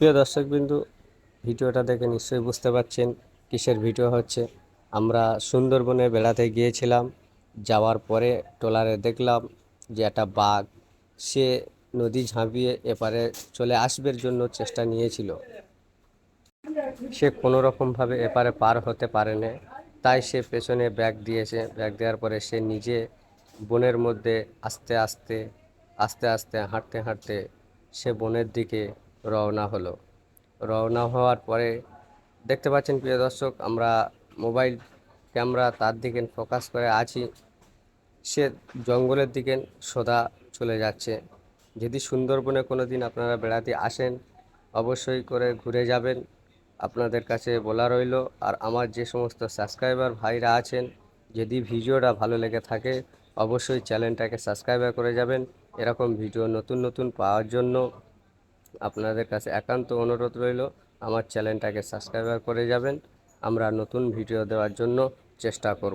প্রিয় দর্শকবিন্দু, ভিডিওটা দেখে নিশ্চয়ই বুঝতে পারছেন কিসের ভিডিও হচ্ছে। আমরা সুন্দরবনে বেড়াতে গিয়েছিলাম, যাওয়ার পরে ট্রলারে দেখলাম যে একটা বাঘ, সে নদী ঝাঁপিয়ে এপারে চলে আসবার জন্য চেষ্টা নিয়েছিল। সে কোনো রকমভাবে এপারে পার হতে পারেনি তাই সে পেছনে ব্যাগ দিয়েছে। ব্যাগ দেওয়ার পরে সে নিজে বনের মধ্যে আস্তে আস্তে আস্তে আস্তে হাঁটতে হাঁটতে সে বনের দিকে রওনা হলো। রওনা হওয়ার পরে দেখতে পাচ্ছেন প্রিয় দর্শক, আমরা মোবাইল ক্যামেরা তার দিকে ফোকাস করে আছি। সে জঙ্গলের দিকে সোদা চলে যাচ্ছে। যদি সুন্দরবনে কোনো দিন আপনারা বেড়াতে আসেন, অবশ্যই করে ঘুরে যাবেন। আপনাদের কাছে বলা রইল, আর আমার যে সমস্ত সাবস্ক্রাইবার ভাইরা আছেন, যদি ভিডিওটা ভালো লেগে থাকে, অবশ্যই চ্যানেলটাকে সাবস্ক্রাইবার করে যাবেন। এরকম ভিডিও নতুন নতুন পাওয়ার জন্য আপনাদের কাছে একান্ত অনুরোধ রইল, আমার চ্যানেলটাকে সাবস্ক্রাইবার করে যাবেন। আমরা নতুন ভিডিও দেওয়ার জন্য চেষ্টা করব।